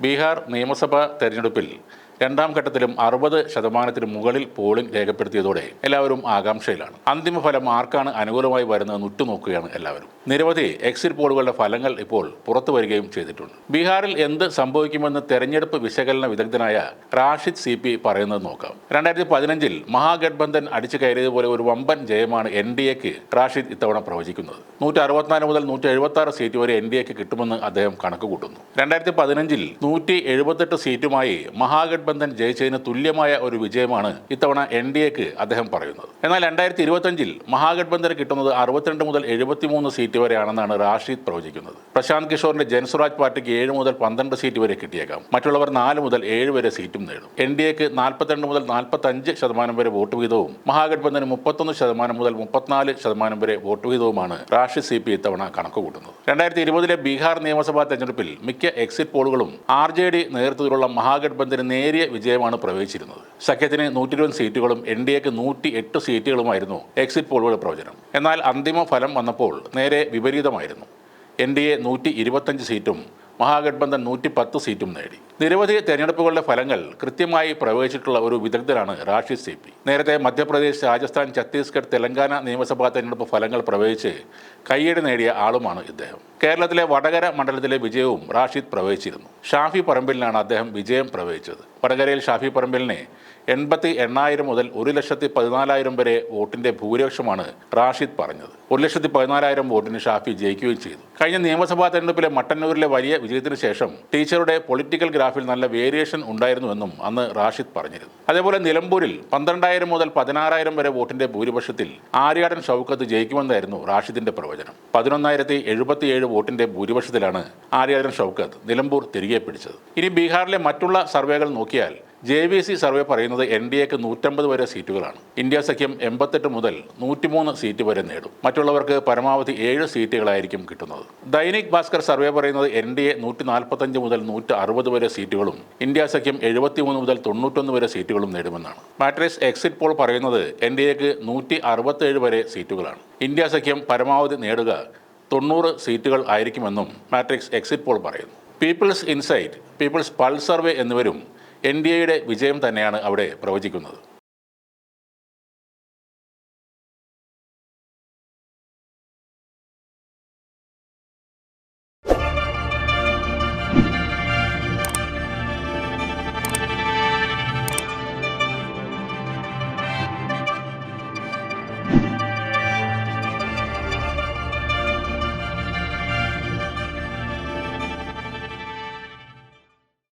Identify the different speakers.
Speaker 1: ബീഹാർ നിയമസഭാ തെരഞ്ഞെടുപ്പിൽ രണ്ടാം ഘട്ടത്തിലും അറുപത് ശതമാനത്തിന് മുകളിൽ പോളിംഗ് രേഖപ്പെടുത്തിയതോടെ എല്ലാവരും ആകാംക്ഷയിലാണ്. അന്തിമ ഫലം ആർക്കാണ് അനുകൂലമായി വരുന്നതെന്ന് ഉറ്റുനോക്കുകയാണ് എല്ലാവരും. നിരവധി എക്സിറ്റ് പോളുകളുടെ ഫലങ്ങൾ ഇപ്പോൾ പുറത്തു വരികയും ചെയ്തിട്ടുണ്ട്. ബീഹാറിൽ എന്ത് സംഭവിക്കുമെന്ന് തെരഞ്ഞെടുപ്പ് വിശകലന വിദഗ്ധനായ റാഷിദ് സി പി പറയുന്നത് നോക്കാം. രണ്ടായിരത്തി പതിനഞ്ചിൽ മഹാഗഡ്ബന്ധൻ അടിച്ചു കയറിയതുപോലെ ഒരു വമ്പൻ ജയമാണ് എൻ ഡി എക്ക് റാഷിദ് ഇത്തവണ പ്രവചിക്കുന്നത്. നൂറ്റി അറുപത്തിനാല് മുതൽ നൂറ്റി എഴുപത്തി ആറ് സീറ്റ് വരെ എൻ ഡി എക്ക് കിട്ടുമെന്ന് അദ്ദേഹം കണക്ക് കൂട്ടുന്നു രണ്ടായിരത്തി പതിനഞ്ചിൽ നൂറ്റി എഴുപത്തെട്ട് സീറ്റുമായി മഹാഗഡ്ബന്ധൻ ജയിച്ചതിന് തുല്യമായ ഒരു വിജയമാണ് ഇത്തവണ എൻ ഡി എക്ക് അദ്ദേഹം പറയുന്നത്. എന്നാൽ രണ്ടായിരത്തി ഇരുപത്തഞ്ചിൽ മഹാഗഠബന്ധന് കിട്ടുന്നത് അറുപത്തിരണ്ട് മുതൽ എഴുപത്തിമൂന്ന് സീറ്റ് വരെയാണെന്നാണ് റാഷിദ് പ്രവചിക്കുന്നത്. പ്രശാന്ത് കിഷോറിന്റെ ജൻസ്വരാജ് പാർട്ടിക്ക് ഏഴ് മുതൽ പന്ത്രണ്ട് സീറ്റ് വരെ കിട്ടിയേക്കാം. മറ്റുള്ളവർ നാല് മുതൽ ഏഴ് വരെ സീറ്റും നേടും. എൻ ഡി എക്ക് നാൽപ്പത്തിരണ്ട് മുതൽ നാൽപ്പത്തഞ്ച് ശതമാനം വരെ വോട്ട് വീതവും മഹാഗഠബന്ധന് മുപ്പത്തൊന്ന് ശതമാനം മുതൽ മുപ്പത്തിനാല് ശതമാനം വരെ വോട്ട് വീതവുമാണ് റാഷിദ് സി പി ഇത്തവണ കണക്ക് കൂട്ടുന്നത് രണ്ടായിരത്തി ഇരുപതിലെ ബീഹാർ നിയമസഭാ തെരഞ്ഞെടുപ്പിൽ മിക്ക എക്സിറ്റ് പോളുകളും ആർ ജെ ഡി നേതൃത്വത്തിലുള്ള മഹാഗഠബന്ധന് നേരിയ വിജയമാണ് പ്രവചിച്ചിരുന്നത് സഖ്യത്തിന് നൂറ്റി ഇരുപത് സീറ്റുകളും എൻ ഡി എക്ക് നൂറ്റി എട്ട് സീറ്റുകളുമായിരുന്നു എക്സിറ്റ് പോളുകളുടെ പ്രവചനം. എന്നാൽ അന്തിമ ഫലം വന്നപ്പോൾ നേരെ വിപരീതമായിരുന്നു. എൻ ഡി എ നൂറ്റി ഇരുപത്തഞ്ച് സീറ്റും മഹാഗഡ്ബന്ധൻ നൂറ്റി പത്ത് സീറ്റും നേടി. നിരവധി തെരഞ്ഞെടുപ്പുകളുടെ ഫലങ്ങൾ കൃത്യമായി പ്രവചിച്ചിട്ടുള്ള ഒരു വിദഗ്ധരാണ് റാഷിദ് സി പി. നേരത്തെ മധ്യപ്രദേശ് രാജസ്ഥാൻ ഛത്തീസ്ഗഡ് തെലങ്കാന നിയമസഭാ തെരഞ്ഞെടുപ്പ് ഫലങ്ങൾ പ്രവചിച്ച് കയ്യടി നേടിയ ആളുമാണ് ഇദ്ദേഹം. കേരളത്തിലെ വടകര മണ്ഡലത്തിലെ വിജയവും റാഷിദ് പ്രവചിച്ചിരുന്നു ഷാഫി പറമ്പിലിനാണ് അദ്ദേഹം വിജയം പ്രവചിച്ചത് വടകരയിൽ ഷാഫി പറമ്പിലിനെ എൺപത്തി എണ്ണായിരം മുതൽ ഒരു ലക്ഷത്തി പതിനാലായിരം വരെ വോട്ടിന്റെ ഭൂരിപക്ഷമാണ് റാഷിദ് പറഞ്ഞത്. ഒരു ലക്ഷത്തി പതിനാലായിരം വോട്ടിന് ഷാഫി ജയിക്കുകയും ചെയ്തു. കഴിഞ്ഞ നിയമസഭാ തെരഞ്ഞെടുപ്പിലെ മട്ടന്നൂരിലെ വലിയ വിജയത്തിന് ശേഷം ടീച്ചറുടെ പൊളിറ്റിക്കൽ ഗ്രാഫിൽ നല്ല വേരിയേഷൻ ഉണ്ടായിരുന്നുവെന്നും അന്ന് റാഷിദ് പറഞ്ഞിരുന്നു. അതേപോലെ നിലമ്പൂരിൽ പന്ത്രണ്ടായിരം മുതൽ പതിനാറായിരം വരെ വോട്ടിന്റെ ഭൂരിപക്ഷത്തിൽ ആര്യാടൻ ഷൗക്കത്ത് ജയിക്കുമെന്നായിരുന്നു റാഷിദിന്റെ പ്രവചനം. പതിനൊന്നായിരത്തി എഴുപത്തിയേഴ് വോട്ടിന്റെ ഭൂരിപക്ഷത്തിലാണ് ആര്യാടൻ ഷൗക്കത്ത് നിലമ്പൂർ തിരികെ പിടിച്ചത്. ഇനി ബീഹാറിലെ മറ്റുള്ള സർവേകൾ നോക്കിയാൽ ജെ വി സി സർവേ പറയുന്നത് എൻ ഡി എക്ക് നൂറ്റമ്പത് വരെ സീറ്റുകളാണ്. ഇന്ത്യ സഖ്യം എൺപത്തെട്ട് മുതൽ നൂറ്റിമൂന്ന് സീറ്റ് വരെ നേടും. മറ്റുള്ളവർക്ക് പരമാവധി ഏഴ് സീറ്റുകളായിരിക്കും കിട്ടുന്നത്. ദൈനിക് ഭാസ്കർ സർവേ പറയുന്നത് എൻ ഡി എ നൂറ്റി നാൽപ്പത്തഞ്ച് മുതൽ നൂറ്റി അറുപത് വരെ സീറ്റുകളും ഇന്ത്യ സഖ്യം എഴുപത്തിമൂന്ന് മുതൽ തൊണ്ണൂറ്റൊന്ന് വരെ സീറ്റുകളും നേടുമെന്നാണ്. മാട്രിക്സ് എക്സിറ്റ് പോൾ പറയുന്നത് എൻ ഡി എക്ക് നൂറ്റി അറുപത്തേഴ് വരെ സീറ്റുകളാണ്. ഇന്ത്യ സഖ്യം പരമാവധി നേടുക തൊണ്ണൂറ് സീറ്റുകൾ ആയിരിക്കുമെന്നും മാട്രിക്സ് എക്സിറ്റ് പോൾ പറയുന്നു. People's Insight People's Pulse survey എന്നിവരും എൻ ഡി എയുടെ വിജയം തന്നെയാണ് അവിടെ പ്രവചിക്കുന്നത്.